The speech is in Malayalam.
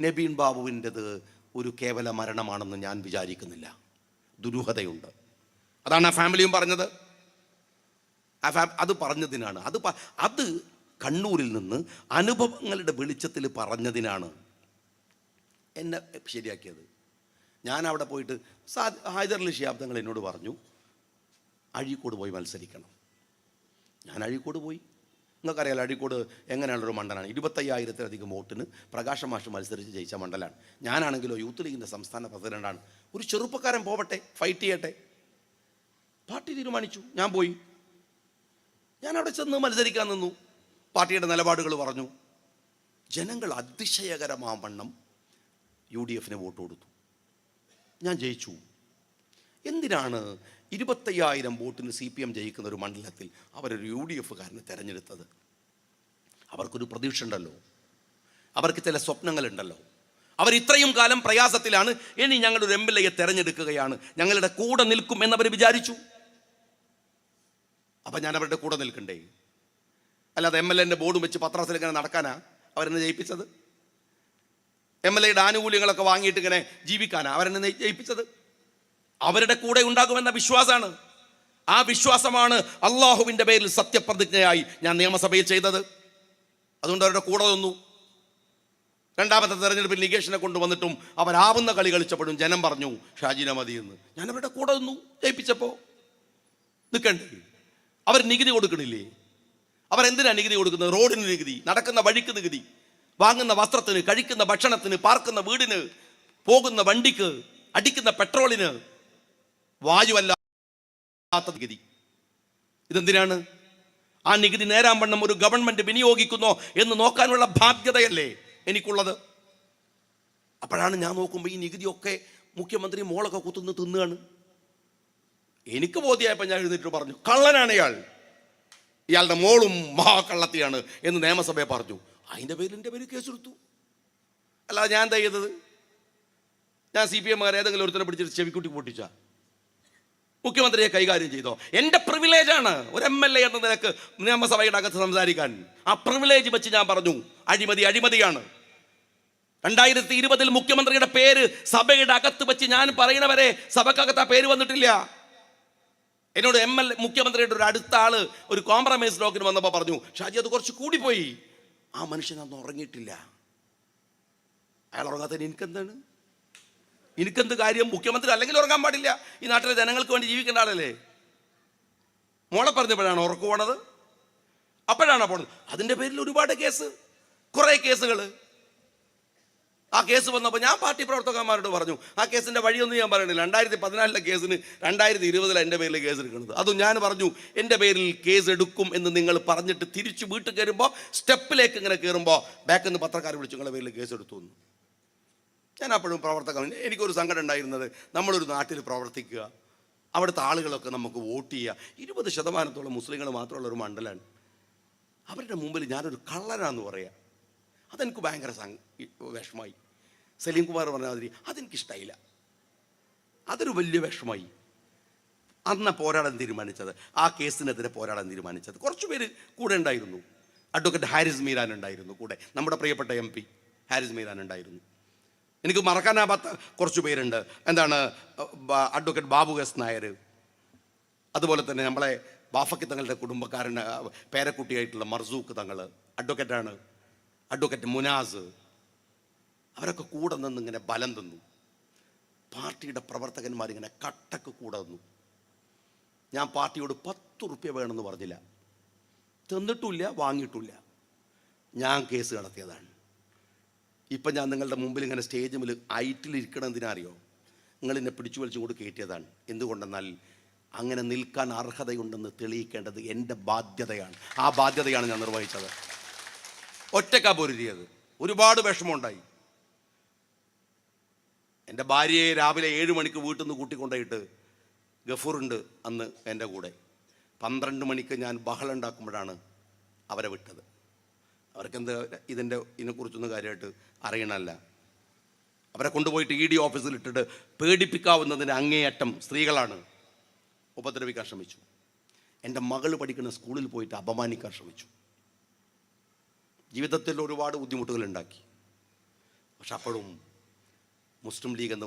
നബീൻ ബാബുവിന്റെത് ഒരു കേവല മരണമാണെന്ന് ഞാൻ വിചാരിക്കുന്നില്ല. ദുരൂഹതയുണ്ട്. അതാണ് ആ ഫാമിലിയും പറഞ്ഞത്. ആ ഫാ അത് പറഞ്ഞതിനാണ്. അത് അത് കണ്ണൂരിൽ നിന്ന് അനുഭവങ്ങളുടെ വെളിച്ചത്തിൽ പറഞ്ഞതിനാണ് എന്നെ ശരിയാക്കിയത്. ഞാൻ അവിടെ പോയിട്ട് സാ ഹൈദരലി ഷിയാബ് തങ്ങൾ എന്നോട് പറഞ്ഞു അഴീക്കോട് പോയി മത്സരിക്കണം. ഞാൻ അഴീക്കോട് പോയി. നിങ്ങൾക്കറിയാലോ അഴീക്കോട് എങ്ങനെയുള്ളൊരു മണ്ഡലമാണ്. ഇരുപത്തയ്യായിരത്തിലധികം വോട്ടിന് പ്രകാശ മാഷ് മത്സരിച്ച് ജയിച്ച മണ്ഡലമാണ്. ഞാനാണെങ്കിലോ യൂത്ത് ലീഗിന്റെ സംസ്ഥാന പ്രസിഡന്റാണ്. ഒരു ചെറുപ്പക്കാരൻ പോവട്ടെ ഫൈറ്റ് ചെയ്യട്ടെ. പാർട്ടി തീരുമാനിച്ചു ഞാൻ പോയി. ഞാൻ അവിടെ ചെന്ന് മത്സരിക്കാൻ നിന്നു. പാർട്ടിയുടെ നിലപാടുകൾ പറഞ്ഞു. ജനങ്ങൾ അതിശയകരമാവണ്ണം യു ഡി എഫിന് വോട്ട് കൊടുത്തു. ഞാൻ ജയിച്ചു. എന്തിനാണ് ഇരുപത്തയ്യായിരം വോട്ടിന് സി പി എം ജയിക്കുന്ന ഒരു മണ്ഡലത്തിൽ അവരൊരു യു ഡി എഫുകാരനെ തിരഞ്ഞെടുത്തത്. അവർക്കൊരു പ്രതീക്ഷ ഉണ്ടല്ലോ അവർക്ക് ചില സ്വപ്നങ്ങളുണ്ടല്ലോ. അവർ ഇത്രയും കാലം പ്രയാസത്തിലാണ് ഇനി ഞങ്ങളൊരു എം എൽ എയെ തെരഞ്ഞെടുക്കുകയാണ്. ഞങ്ങളുടെ കൂടെ നിൽക്കും എന്നവർ വിചാരിച്ചു. അപ്പം ഞാൻ അവരുടെ കൂടെ നിൽക്കണ്ടേ? അല്ലാതെ എം എൽ എന്റെ ബോർഡും വെച്ച് പത്രാസിൽ ഇങ്ങനെ നടക്കാനാ അവരെന്നെ ജയിപ്പിച്ചത്? എം എൽ എയുടെ ആനുകൂല്യങ്ങളൊക്കെ വാങ്ങിയിട്ട് ഇങ്ങനെ ജീവിക്കാനാ അവരെന്നെ ജയിപ്പിച്ചത്? അവരുടെ കൂടെ ഉണ്ടാകുമെന്ന വിശ്വാസമാണ്. ആ വിശ്വാസമാണ് അള്ളാഹുവിന്റെ പേരിൽ സത്യപ്രതിജ്ഞയായി ഞാൻ നിയമസഭയിൽ ചെയ്തത്. അതുകൊണ്ട് അവരുടെ കൂടെ നിന്നു. രണ്ടാമത്തെ തെരഞ്ഞെടുപ്പിൽ നികേഷിനെ കൊണ്ടുവന്നിട്ടും അവരാവുന്ന കളി കളിച്ചപ്പോഴും ജനം പറഞ്ഞു ഷാജിന മതി എന്ന് ഞാൻ അവരുടെ കൂടെ നിന്നു ജയിപ്പിച്ചപ്പോൾ നിൽക്കണ്ടേ അവർ നികുതി കൊടുക്കണില്ലേ? എന്തിനാണ് നികുതി കൊടുക്കുന്നത്? റോഡിന് നികുതി നടക്കുന്ന വഴിക്ക് നികുതി വാങ്ങുന്ന വസ്ത്രത്തിന് കഴിക്കുന്ന ഭക്ഷണത്തിന് പാർക്കുന്ന വീടിന് പോകുന്ന വണ്ടിക്ക് അടിക്കുന്ന പെട്രോളിന് വായുവല്ലാത്ത നികുതി. ഇതെന്തിനാണ്? ആ നികുതി നേരാൻ വണ്ണം ഒരു ഗവൺമെന്റ് വിനിയോഗിക്കുന്നോ എന്ന് നോക്കാനുള്ള ബാധ്യതയല്ലേ എനിക്കുള്ളത്? അപ്പോഴാണ് ഞാൻ നോക്കുമ്പോൾ ഈ നികുതിയൊക്കെ മുഖ്യമന്ത്രി മോളൊക്കെ കുത്തുന്ന് തിന്നുകയാണ്. എനിക്ക് ബോധ്യമായപ്പോൾ ഞാൻ എഴുന്നേറ്റ് പറഞ്ഞു കള്ളനാണ് ഇയാൾ. ഇയാളുടെ മോളും മഹാകള്ളത്തിയാണ് എന്ന് നിയമസഭയെ പറഞ്ഞു. അതിന്റെ പേരിൽ എന്റെ പേര് കേസെടുത്തു. അല്ലാതെ ഞാൻ എന്താ ചെയ്തത്? ഞാൻ സി പി എമ്മുകാർ ഏതെങ്കിലും ഒരുത്തരെ പിടിച്ചിട്ട് ചെവിക്കുട്ടി പൊട്ടിച്ച? മുഖ്യമന്ത്രിയെ കൈകാര്യം ചെയ്തോ? എന്റെ പ്രിവിലേജാണ് ഒരു എം എൽ എ എന്ന നിലയ്ക്ക് നിയമസഭയുടെ അകത്ത് സംസാരിക്കാൻ. ആ പ്രിവിലേജ് വെച്ച് ഞാൻ പറഞ്ഞു അഴിമതി അഴിമതിയാണ്. രണ്ടായിരത്തി ഇരുപതിൽ മുഖ്യമന്ത്രിയുടെ പേര് സഭയുടെ അകത്ത് വെച്ച് ഞാൻ പറയണവരെ സഭക്കകത്ത് ആ പേര് വന്നിട്ടില്ല. എന്നോട് എം എൽ മുഖ്യമന്ത്രിയുടെ ഒരു അടുത്ത ആൾ ഒരു കോംപ്രമൈസ് ഡോക്കിന് വന്നപ്പോൾ പറഞ്ഞു ഷാജി അത് കുറച്ച് കൂടിപ്പോയി ആ മനുഷ്യൻ അന്ന് ഉറങ്ങിയിട്ടില്ല. അയാൾ ഉറങ്ങാത്തതിന് എനിക്കെന്താണ്? എനിക്കെന്ത് കാര്യം മുഖ്യമന്ത്രി അല്ലെങ്കിൽ ഉറങ്ങാൻ പാടില്ല? ഈ നാട്ടിലെ ജനങ്ങൾക്ക് വേണ്ടി ജീവിക്കേണ്ട ആളല്ലേ? മോളെ പറഞ്ഞപ്പോഴാണ് ഉറക്കു പോണത്. അപ്പോഴാണ് പോണത്? അതിന്റെ പേരിൽ ഒരുപാട് കേസ്. കുറേ കേസുകൾ. ആ കേസ് വന്നപ്പോൾ ഞാൻ പാർട്ടി പ്രവർത്തകന്മാരോട് പറഞ്ഞു ആ കേസിന്റെ വഴിയൊന്നും ഞാൻ പറയണില്ല. രണ്ടായിരത്തി പതിനാലിലെ കേസിന് രണ്ടായിരത്തി ഇരുപതിലാണ് എന്റെ പേരിൽ കേസ് എടുക്കുന്നത് അതും ഞാൻ പറഞ്ഞു എന്റെ പേരിൽ കേസ് എടുക്കും എന്ന് നിങ്ങൾ പറഞ്ഞിട്ട് തിരിച്ച് വീട്ടിൽ കയറുമ്പോൾ സ്റ്റെപ്പിലേക്ക് ഇങ്ങനെ കയറുമ്പോൾ ബാക്കിൽ നിന്ന് പത്രക്കാർ വിളിച്ചു നിങ്ങളുടെ പേരിൽ കേസ് എടുത്തു ഞാൻ അപ്പോഴും പ്രവർത്തകൻ. എനിക്കൊരു സങ്കടം ഉണ്ടായിരുന്നത് നമ്മളൊരു നാട്ടിൽ പ്രവർത്തിക്കുക. അവിടുത്തെ ആളുകളൊക്കെ നമുക്ക് വോട്ട് ചെയ്യുക. ഇരുപത് ശതമാനത്തോളം മുസ്ലിങ്ങൾ മാത്രമുള്ള ഒരു മണ്ഡലമാണ് അവരുടെ മുമ്പിൽ ഞാനൊരു കള്ളനാന്ന് പറയാം. അതെനിക്ക് ഭയങ്കര വിഷമായി. സലീം കുമാർ പറഞ്ഞ മാതിരി അതെനിക്കിഷ്ടമായില്ല അതൊരു വലിയ വിഷമായി. അന്ന് പോരാടാൻ തീരുമാനിച്ചത്. ആ കേസിനെതിരെ പോരാടാൻ തീരുമാനിച്ചത്. കുറച്ച് പേര് കൂടെ ഉണ്ടായിരുന്നു. അഡ്വക്കേറ്റ് ഹാരിസ് മീരാൻ ഉണ്ടായിരുന്നു കൂടെ. നമ്മുടെ പ്രിയപ്പെട്ട എം പി ഹാരിസ് മീരാൻ ഉണ്ടായിരുന്നു. എനിക്ക് മറക്കാനാവാത്ത കുറച്ച് പേരുണ്ട്. എന്താണ് അഡ്വക്കേറ്റ് ബാബു എസ് നായർ അതുപോലെ തന്നെ നമ്മളെ ബാഫക്കി തങ്ങളുടെ കുടുംബക്കാരന് പേരക്കുട്ടിയായിട്ടുള്ള മർസൂഖ് തങ്ങൾ അഡ്വക്കേറ്റാണ്. അഡ്വക്കേറ്റ് മുനാസ്. അവരൊക്കെ കൂടെ നിന്ന് ഇങ്ങനെ ബലം തന്നു. പാർട്ടിയുടെ പ്രവർത്തകന്മാർ ഇങ്ങനെ കട്ടക്ക് കൂടെ നിന്നു ഞാൻ പാർട്ടിയോട് പത്ത് റുപ്യ വേണമെന്ന് പറഞ്ഞില്ല. തന്നിട്ടില്ല വാങ്ങിയിട്ടില്ല. ഞാൻ കേസ് നടത്തിയതാണ് ഇപ്പം ഞാൻ നിങ്ങളുടെ മുമ്പിൽ ഇങ്ങനെ സ്റ്റേജ് മുമ്പിൽ ഐറ്റിലിരിക്കണം എന്തിനാ അറിയോ നിങ്ങൾ എന്നെ പിടിച്ചു വലിച്ചും കൊണ്ട് കയറ്റിയതാണ്. എന്തുകൊണ്ടെന്നാൽ അങ്ങനെ നിൽക്കാൻ അർഹതയുണ്ടെന്ന് തെളിയിക്കേണ്ടത് എന്റെ ബാധ്യതയാണ്. ആ ബാധ്യതയാണ് ഞാൻ നിർവഹിച്ചത്. ഒറ്റക്കാ പൊരുതിയത്. ഒരുപാട് വിഷമമുണ്ടായി. എന്റെ ഭാര്യയെ രാവിലെ ഏഴ് മണിക്ക് വീട്ടിൽ നിന്ന് കൂട്ടിക്കൊണ്ടായിട്ട് ഗഫൂറുണ്ട് അന്ന് എന്റെ കൂടെ. പന്ത്രണ്ട് മണിക്ക് ഞാൻ ബഹളം ഉണ്ടാക്കുമ്പോഴാണ് അവരെ വിട്ടത്. അവർക്കെന്ത് ഇതിന്റെ ഇതിനെക്കുറിച്ചൊന്നും കാര്യമായിട്ട് അറിയണമല്ല. അവരെ കൊണ്ടുപോയിട്ട് ഇ ഡി ഓഫീസിൽ ഇട്ടിട്ട് പേടിപ്പിക്കാവുന്നതിന് അങ്ങേയറ്റം സ്ത്രീകളാണ് ഉപദ്രവിക്കാൻ ശ്രമിച്ചു. എന്റെ മകൾ പഠിക്കുന്ന സ്കൂളിൽ പോയിട്ട് അപമാനിക്കാൻ ശ്രമിച്ചു. ജീവിതത്തിൽ ഒരുപാട് ബുദ്ധിമുട്ടുകൾ ഉണ്ടാക്കി. പക്ഷെ അപ്പോഴും മുസ്ലിം ലീഗ് എന്ന്